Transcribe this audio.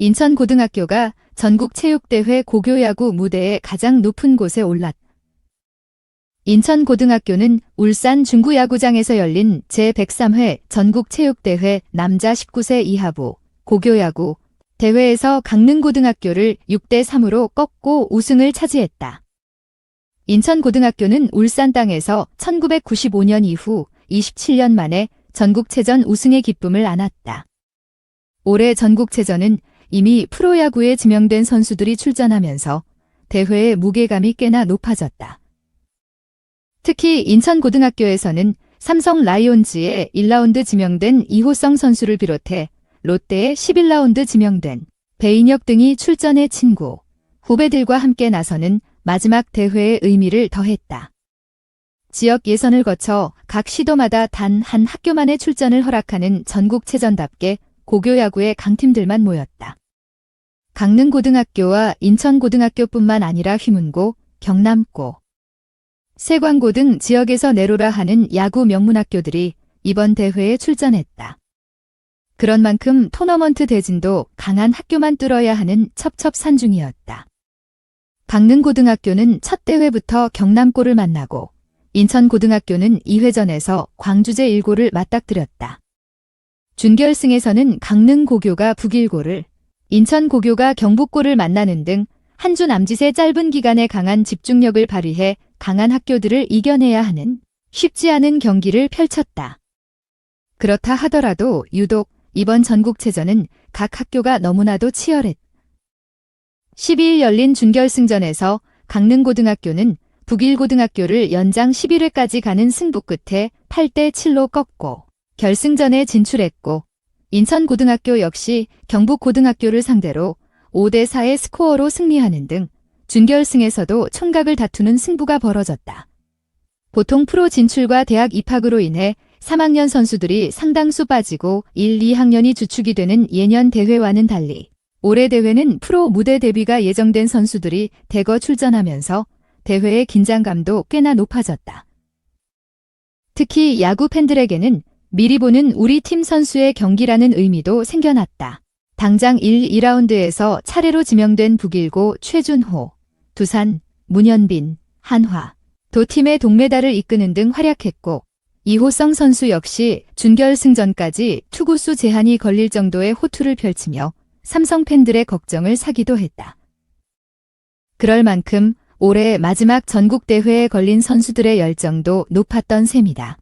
인천고등학교가 전국체육대회 고교야구 무대에 가장 높은 곳에 올랐. 인천고등학교는 울산 중구야구장에서 열린 제103회 전국체육대회 남자 19세 이하부 고교야구 대회에서 강릉고등학교를 6대 3으로 꺾고 우승을 차지했다. 인천고등학교는 울산 땅에서 1995년 이후 27년 만에 전국체전 우승의 기쁨을 안았다. 올해 전국체전은 이미 프로야구에 지명된 선수들이 출전하면서 대회의 무게감이 꽤나 높아졌다. 특히 인천고등학교에서는 삼성 라이온즈에 1라운드 지명된 이호성 선수를 비롯해 롯데에 11라운드 지명된 배인혁 등이 출전해 친구, 후배들과 함께 나서는 마지막 대회의 의미를 더했다. 지역 예선을 거쳐 각 시도마다 단 한 학교만의 출전을 허락하는 전국체전답게 고교야구의 강팀들만 모였다. 강릉고등학교와 인천고등학교뿐만 아니라 휘문고, 경남고, 세광고 등 지역에서 내로라 하는 야구 명문학교들이 이번 대회에 출전했다. 그런 만큼 토너먼트 대진도 강한 학교만 뚫어야 하는 첩첩산중이었다. 강릉고등학교는 첫 대회부터 경남고를 만나고 인천고등학교는 2회전에서 광주제 1고를 맞닥뜨렸다. 준결승에서는 강릉 고교가 북일고를, 인천 고교가 경북고를 만나는 등 한 주 남짓의 짧은 기간에 강한 집중력을 발휘해 강한 학교들을 이겨내야 하는 쉽지 않은 경기를 펼쳤다. 그렇다 하더라도 유독 이번 전국체전은 각 학교가 너무나도 치열했. 12일 열린 준결승전에서 강릉고등학교는 북일고등학교를 연장 11회까지 가는 승부 끝에 8대 7로 꺾고 결승전에 진출했고 인천고등학교 역시 경북고등학교를 상대로 5대 4의 스코어로 승리하는 등 준결승에서도 총각을 다투는 승부가 벌어졌다. 보통 프로 진출과 대학 입학으로 인해 3학년 선수들이 상당수 빠지고 1, 2학년이 주축이 되는 예년 대회와는 달리 올해 대회는 프로 무대 데뷔가 예정된 선수들이 대거 출전하면서 대회의 긴장감도 꽤나 높아졌다. 특히 야구 팬들에게는 미리 보는 우리 팀 선수의 경기라는 의미도 생겨났다. 당장 1, 2라운드에서 차례로 지명된 북일고 최준호, 두산, 문현빈, 한화, 도 팀의 동메달을 이끄는 등 활약했고 이호성 선수 역시 준결승전까지 투구수 제한이 걸릴 정도의 호투를 펼치며 삼성 팬들의 걱정을 사기도 했다. 그럴 만큼 올해 마지막 전국대회에 걸린 선수들의 열정도 높았던 셈이다.